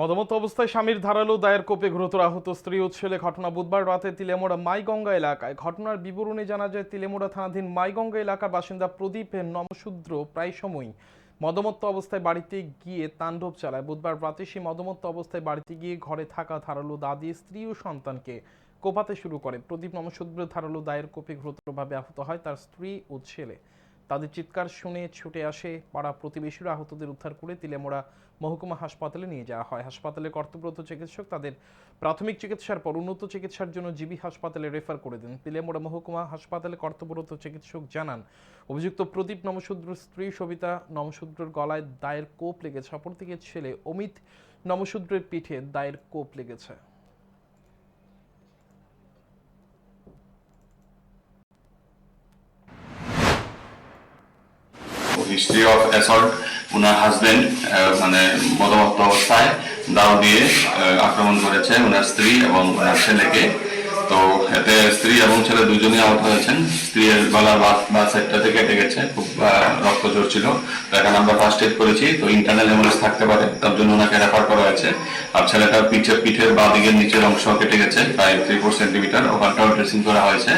মদমত অবস্থায় স্বামীর ধারালো দায়ের কোপে গুরুতর আহত স্ত্রী ও ছেলে ঘটনা বুধবার রাতে তিলেমোড়া মাইগঙ্গা এলাকায়। ঘটনার বিবরণে জানা যায়, তিলেমোড়া থানাধীন মাইগঙ্গা এলাকার বাসিন্দা প্রদীপ নমশূদ্র প্রায় সময়ই মদমত্ত অবস্থায় বাড়িতে গিয়ে তাণ্ডব চালায়। বুধবার রাতে সে মদমত্ত অবস্থায় বাড়িতে গিয়ে ঘরে থাকা ধারালো দাদি, স্ত্রী ও সন্তানকে কোপাতে শুরু করে। প্রদীপ নমশূদ্র ধারালো দায়ের কোপে গুরুতরভাবে আহত হয় তার স্ত্রী ও ছেলে। তাদের চিৎকার শুনে ছুটে আসে পাড়া প্রতিবেশীরা আহতদের উদ্ধার করে তিলেমোড়া মহকুমা হাসপাতালে নিয়ে যাওয়া হয়। হাসপাতালে কর্তব্যরত চিকিৎসক তাদের প্রাথমিক চিকিৎসার পর উন্নত চিকিৎসার জন্য জিবি হাসপাতালে রেফার করে দেন। তিলেমোড়া মহকুমা হাসপাতালে কর্তব্যরত চিকিৎসক জানান, অভিযুক্ত প্রদীপ নমশূদ্রর স্ত্রী সবিতা নমশূদ্রর গলায় দায়ের কোপ লেগেছে। অপর অপরদিকে ছেলে অমিত নমশূদ্রের পিঠে দায়ের কোপ লেগেছে। হিস্ট্রি অফ অ্যাসল্ট ওনার হাজবেন্ড মানে মদমত্ত অবস্থায় দাও দিয়ে আক্রমণ করেছে ওনার স্ত্রী এবং ওনার ছেলেকে। তো এতে স্ত্রী এবং ছেলে দুজনেই আহত হয়েছেন। স্ত্রীর গলার বা বা কেটে গেছে, খুব রক্ত ঝরছিল। তো এখানে আমরা ফার্স্ট এড করেছি, তো ইন্টারনাল হেমোরেজ থাকতে পারে, তার জন্য ওনাকে রেফার করা হয়েছে। আর ছেলেটার পিঠের পিঠের বা দিকের নিচের অংশ কেটে গেছে, প্রায় থ্রি ফোর সেন্টিমিটার ওখানটাও ড্রেসিং করা হয়েছে।